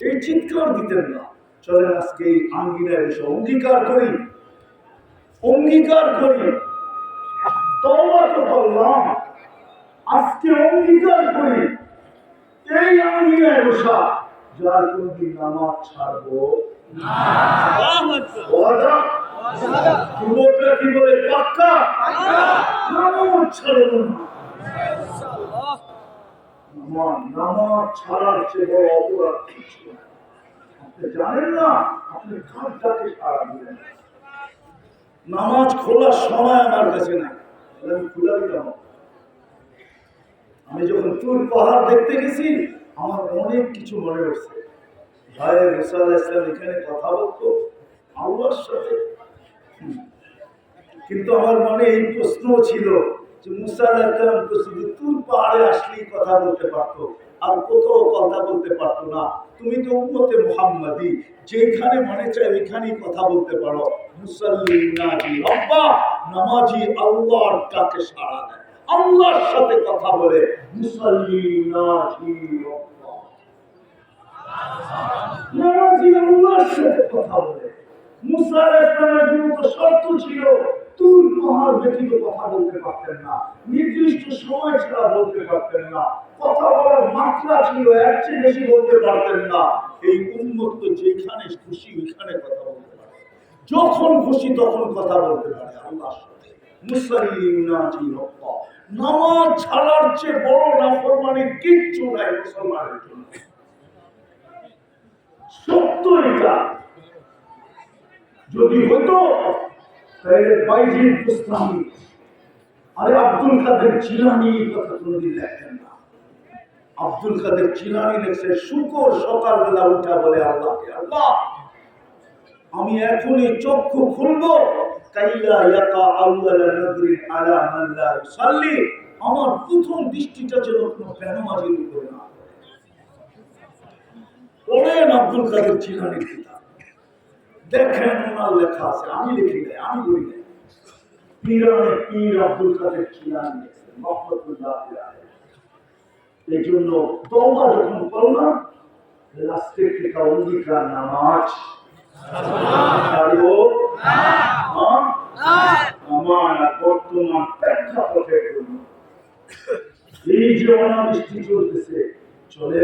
এই চিৎকার দিতেন না। চলেন আজকে এই আঙ্গিনায় এসে অঙ্গীকার করি। অঙ্গীকার করি। তওবা আজকে অঙ্গীকার করি। এই আঙ্গিনায় বসা। যার কোনদিন নামাজ ছাড়বো ওয়াদা যুবকরা কি বলে পাক্কা নামাজ ছাড়বো না নামাজ ছাড়ার চেয়ে অপরাধ কিছু আপনি জানেন না, আপনি কাজটাকে সারা দিলেন? নামাজ খোলার সময় আমার কাছে নাই। আমি খুলে দিতাম আমি যখন তুর পাহাড় দেখতে গেছি, আমার অনেক কিছু মনে হচ্ছে ভাই আল্লাহ ইসলাম এখানে কথা বলতো, আল্লাহর সাথে। কিন্তু আমার মনে এই প্রশ্ন ছিল যে মুসা আল্লাহ তো শুধু তুর পাহাড়ে আসলেই কথা বলতে পারতো, আর কোথাও কথা বলতে পারতো না। তুমি তো উম্মতে মুহাম্মাদি যেখানে মনে চায় ওইখানেই কথা বলতে পারো। মুসাল্লি রব্বা, নামাজি আল্লাহর ডাকে সাড়া দেয়। আল্লাহর সাথে কথা বলে মুসাল্লি নাজি রব্বা। নামাজি আল্লাহর সাথে কথা বলে। মুসা আলাইহিস সালামের জন্য তো শর্ত ছিল তুর পাহাড় ব্যতীত কথা বলতে পারতেন না। নির্দিষ্ট সময় ছাড়া বলতে পারতেন না। কথা বলার মাত্রা ছিল এর চেয়ে বেশি বলতে পারতেন না। এই উন্মুক্ত যেখানে খুশি, ওইখানে কথা বলতে পারে। যখন খুশি, তখন কথা বলতে পারে। আল্লাহর সাথে। মুসাল্লিনাজি রব্বা। নামাজ ছাড়ার চেয়ে বড় নাফরমানি কিচ্ছু নাই মুসলমানের জন্য। সত্য এটা। যদি হতো তাহলে বাইজিদ বুস্তামি আরে আব্দুল কাদের চিলানি কথা কোনোদিন লেখেন না আব্দুল কাদের চিলানি লেখছে শুকর সকালবেলা উঠা বলে আল্লাহকে আল্লাহ আমি এখনই চক্ষু খুলবো কাইলা ইয়াকা আউয়ালা নাদরিন আলা মান লা ইউসাল্লি আমার প্রথম দৃষ্টিটা যেন কোনো বেনামাজির উপরে না। পড়েন আব্দুল কাদের চিলানির দেখেন ওনার লেখা আছে, আমি লিখি নাই, আমি বলি নাই পীরানে পীর আব্দুল কাদের আলাইহি। এই জন্য তোমরা যখন করলাম হ্যাঁ? বর্তমান প্রেক্ষাপটের জন্য এই যে অনাবৃষ্টি চলতেছে চলে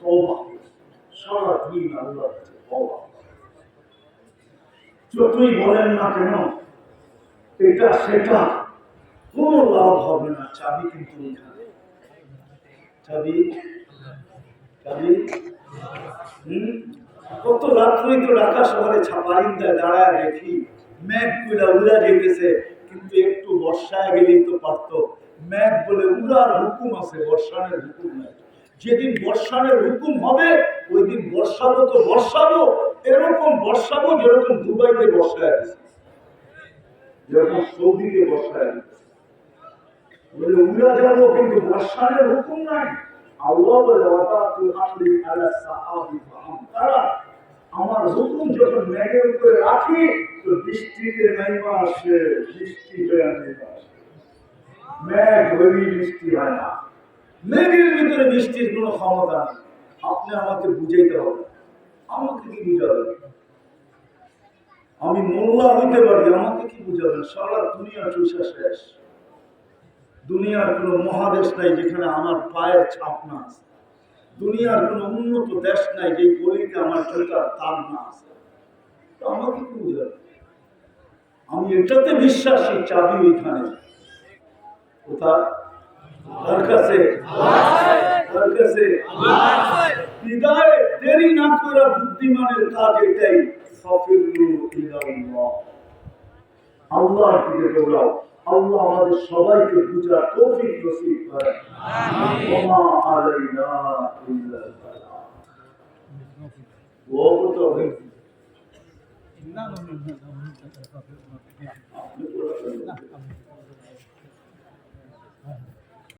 তবা সারাদিন আল্লাহ। যতই বলেন না কেন, এটা সেটা কোনো লাভ হবে না। চাবি কিন্তু হুম? কত রাত্রি তো ঢাকা শহরে ছাপারিন্দায় দাঁড়ায় দেখি মেঘগুলা উড়া যেতেছে, কিন্তু একটু বর্ষায় গেলেই তো পারতো। মেঘ বলে উড়ার হুকুম আছে বর্ষানের হুকুম নাই। যেদিন বর্ষানের হুকুম হবে ওই দিন বর্ষাবো তো বর্ষাবো এরকম বর্ষাবো যেরকম দুবাইতে বর্ষায় আছে। যেরকম সৌদিতে বর্ষায় আছে। উড়া যাব, কিন্তু বর্ষানের হুকুম নাই। আমরি হুকুম যখন মেঘের উপরে রাখি, তো বৃষ্টিতে নাইমা আসে, বৃষ্টি বৃষ্টি হয় না। মেঘের ভিতরে বৃষ্টির কোনো ক্ষমতা নেই। আপনি আমাকে বুঝাইতে হবে। আমাকে কি বুঝাবেন আমি মোল্লা হইতে পারি, আমাকে কি বুঝাবেন সারা দুনিয়া চুষা শেষ। দুনিয়ার কোনো মহাদেশ নাই যেখানে আমার পায়ের ছাপ না আছে। দুনিয়ার কোনো উন্নত দেশ নাই যে গলিতে আমার জোতার তার না আছে। তো আমাকে কি বুঝাবে? আমি এটাতে বিশ্বাসী চাবি ওইখানে। কোথায়? কাছে। চলতেছে বিদায় দেরি না করে বুদ্ধিমানের কাজ এটাই সফির আল্লাহর দিকে দৌড়াও আল্লাহ আমাদের সবাইকে বুঝা তৌফিক নসিব করেন ওমা আলাইনা